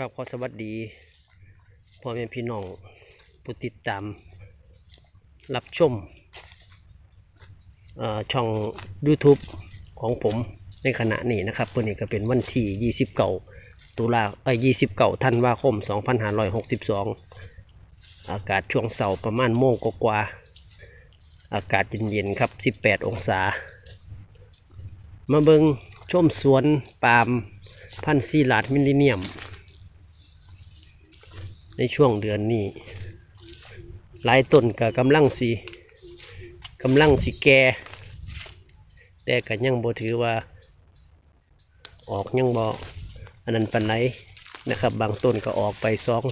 ครับขอสวัสดีพ่อแม่พี่น้องผู้ติดตาม รับชมช่อง YouTube ของผมในขณะนี้นะครับวันนี้ก็เป็นวันที่29ตุลาเอ้ย29ธันวาคม 2562 อากาศช่วงเสาร์ประมาณโมงกว่า อากาศเย็นๆครับ 18 องศา มาเบิงชมสวนปาล์มพันธุ์ซีลาดมิลลิเนียม ในช่วงเดือนนี้ หลายต้นก็กำลังสีกำลังสีแก่แต่ก็ยังบ่ถือว่า ออกยังบ่อันนั้นปันไหนนะครับ บางต้นก็ออกไปสอง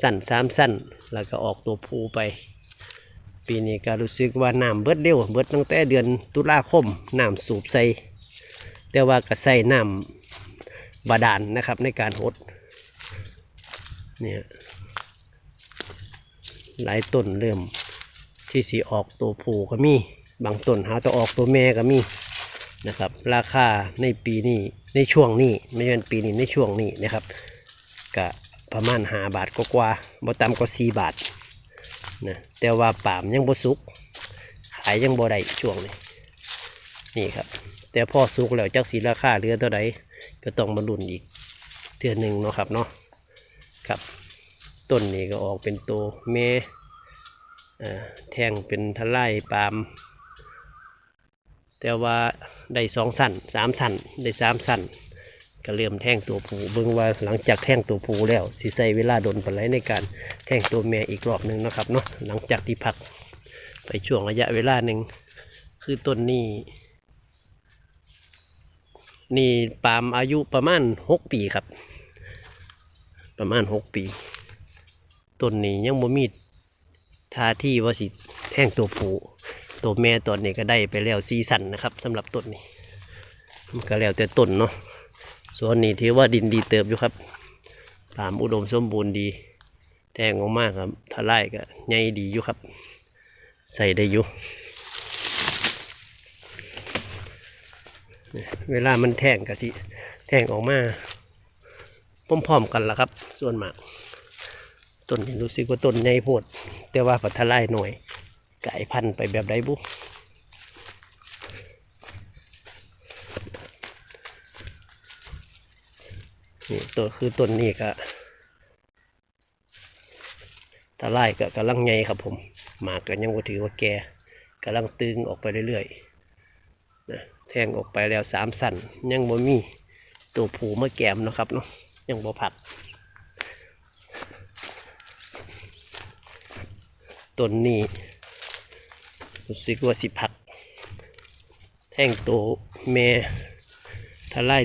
สั้นสามสั้น แล้วก็ออกตัวภูไป ปีนี้ก็รู้สึกว่าน้ำเบิดเร็วเบิดตั้งแต่เดือนตุลาคมน้ำสูบใส่แต่ว่าก็ใส่น้ำบาดาลนะครับในการหดเนี่ย หลายต้นเริ่มที่สีออกตัวผูก็มี บางต้นหาตัวออกตัวแม่ก็มีนะครับ ราคาในปีนี้ในช่วงนี้ไม่ใช่ปีนี้ในช่วงนี้นะครับก็ประมาณหาบาทกกว่าๆบ่ต่ำกว่าสี่บาทนะแต่ว่าปามยังบ่สุก ขายยังบ่ได้ช่วงนี้นี่ครับ แต่พอสุกแล้วจักสีราคาเหลือเท่าใดก็ต้องมาลุ้นอีกเทื่อหนึ่งเนาะครับเนาะครับ ต้นนี้ก็ออกเป็นตัวเมเอ่อแทงเป็นทลายปาล์มแต่ว่าได้สองสั้นสามสั้นได้สามสั้นก็เริ่มแทงตัวผูเบิ่งว่าหลังจากแทงตัวผูแล้วสิใส่เวลาโดนไปไหนในการแทงตัวแม่อีกรอบหนึ่งนะครับเนาะหลังจากที่พักไปช่วงระยะเวลาหนึ่งคือต้นนี้นี่ปาล์มอายุประมาณหกปีครับ ประมาณหกปี ต้นนี้ยังบ่มีท่าที่ว่าสิแท่งตัวผูตัวแม่ตอนนี้ก็ได้ไปแล้วซีสันนะครับสำหรับต้นนี้มันก็แล้วแต่ต้นเนาะส่วนนี้ถือว่าดินดีเติบอยู่ครับตามอุดมสมบูรณ์ดีแทงออกมากครับทลายก็ใหญ่ดีอยู่ครับ ใส่ได้อยู่เวลามันแทงก็สิ แทงออกมาพร้อมๆกันละครับ ส่วนมาก ต้นรู้สึกว่าต้นใหญ่โพด แต่ว่าปัทลายหน่อยไก่พันธุ์ไปแบบใดบุนี่ตัวคือต้นนี้ก็ทลายก็กำลังใหญ่ครับผม หมากก็ยังว่าถือว่าแก่กำลังตึงออกไปเรื่อยๆนะแทงออกไปแล้วสามสันยังบ่มีตัวผูมาแกมเนาะครับเนาะยังบ่ผัก ต้นนี้รู้สึกว่าสิผัก แท่งโตแม่ทลาย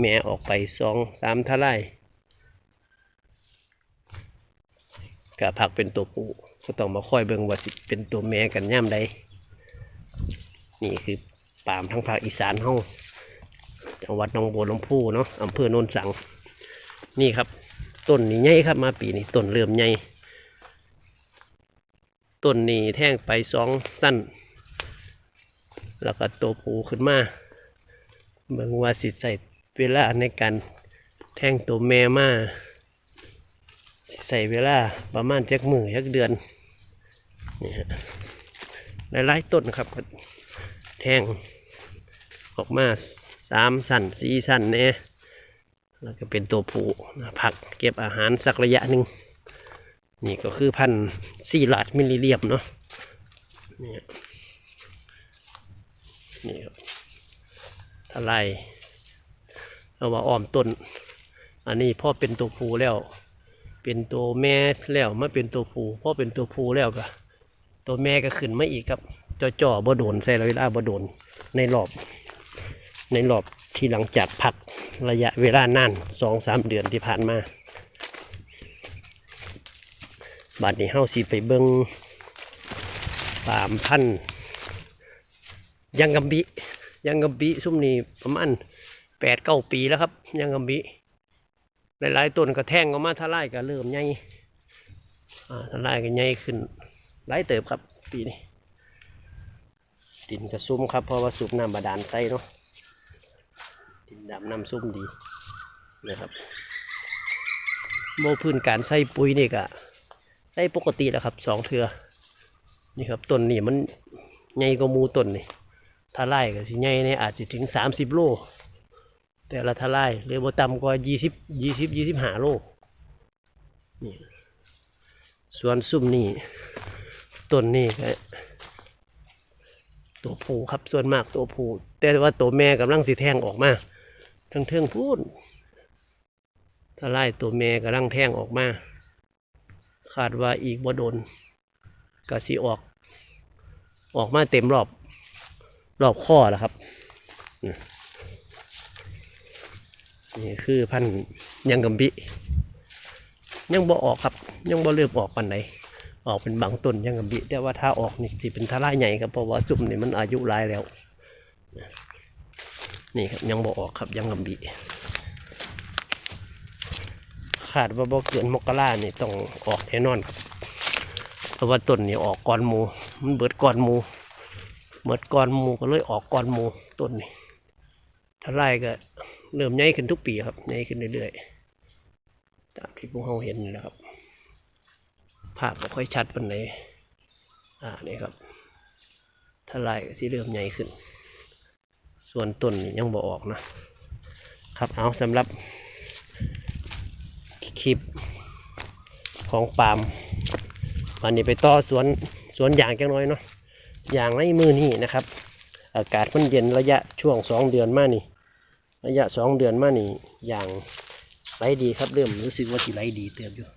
แม่ออกไปสองสามทลายกะผักเป็นตัวผู้ก็ต้องมาค่อยเบิ่งว่าสิเป็นตัวแม่กันย่ำใดนี่คือปามทั้งภาคอีสานเฮาจังหวัดหนองบัวลำพูเนาะอำเภอโนนสัง นี่ครับ ต้นนี้ใหญ่ครับมาปีนี้ต้นเริ่มใหญ่ ต้นนี้แท่งไปสองสั้น แล้วก็ตัวผูขึ้นมาเบิ่งว่าสิใส่เวลาในการแท่งตัวแม่มาใส่เวลาประมาณจักมือจักเดือนนี่ฮะหลายๆต้นครับ แท่งออกมาสามสั้นสี่สั้นเนี่ยแล้วก็เป็นตัวผูผักเก็บอาหารสักระยะหนึ่ง นี่ก็คือพันธุ์สี่ลาดมิลลิเลียมเนาะนี่นี่ครับทลายเอาว่าอ้อมต้น อันนี้พ่อเป็นตัวผู้แล้ว เป็นตัวแม่แล้วมาเป็นตัวผู้พ่อเป็นตัวผู้แล้วก็ตัวแม่ก็ขึ้นมาอีกครับจ่อๆบ่โดนใส่เวลาบ่โดนในรอบ ในรอบที่หลังจากพักระยะเวลานานสองสามเดือนที่ผ่านมา บัดนี้เฮาสิไปเบิงปามพันยังกำบิยังกำบิซุ่มนี้ประมาณแปดเก้าปีแล้วครับ ยังกำบิหลายๆต้นก็แท่งออกมาทลายก็เริ่มใหญ่ทลายก็ใหญ่ขึ้นหลายเติบครับ ปีนี้ดินกระซุ่มครับเพราะว่าสูบน้ำบาดาลใส่เนาะดินดำน้ำซุ่มดีนะครับโมพื้นการใส่ปุ๋ยนี่ก็ ใส่ปกติแหละครับสองเทือนี่ครับต้นนี่มันใหญ่กว่ามูต้นนี่ถ้าไล่ก็สิใหญ่เนี่ยอาจจะถึงสามสิบโล แต่ละทลายหรือบ่ต่ำกว่ายี่สิบยี่สิบยี่สิบห้าโลนี่ส่วนซุ่มนี่ต้นนี่ก็ตัวผู้ครับส่วนมากตัวผู้แต่ว่าตัวแม่กำลังสิแทงออกมาทั้งเทิงพูดทลายตัวแม่กำลังแทงออกมา คาดว่าอีกบ่โดนก็สิออก ออกมาเต็มรอบ รอบข้อแล้วครับนี่คือพันธุ์ยังกำบิยังบ่ออกครับ ยังบ่เริ่มออกปันไหนออกเป็นบางต้นยังกำบิแต่ว่าถ้าออกนี่ที่เป็นทลายใหญ่ครับเพราะว่าจุ่มนี่มันอายุหลายแล้ว นี่ครับยังบ่ออกครับยังกำบิ ขาดว่าบ่เกินมกรานี่ต้องออกแน่นอนครับเพราะว่าต้นนี่ออกก่อนหมู มันเบิดก่อนหมูเบิดก่อนหมูก็เลยออกก่อนหมูต้นนี่ทลายก็เริ่มใหญ่ขึ้นทุกปีครับใหญ่ขึ้นเรื่อยๆตามที่พวกเราเห็นนะครับ ภาพก็ค่อยชัดปันไหนอ่านี่ครับ ถ้าลายก็สิเริ่มใหญ่ขึ้น ส่วนต้นนี่ยังบ่ออกนะครับเอาสำหรับ คลิปของปาล์มวันนี้ไปต่อสวนสวนยางจังน้อยเนาะยางในมือนี่นะครับ อากาศมันเย็นระยะช่วงสองเดือนมานี่ ระยะสองเดือนมานี่อย่างไรดีครับเริ่มรู้สึกว่าสีไรดีเติมอยู่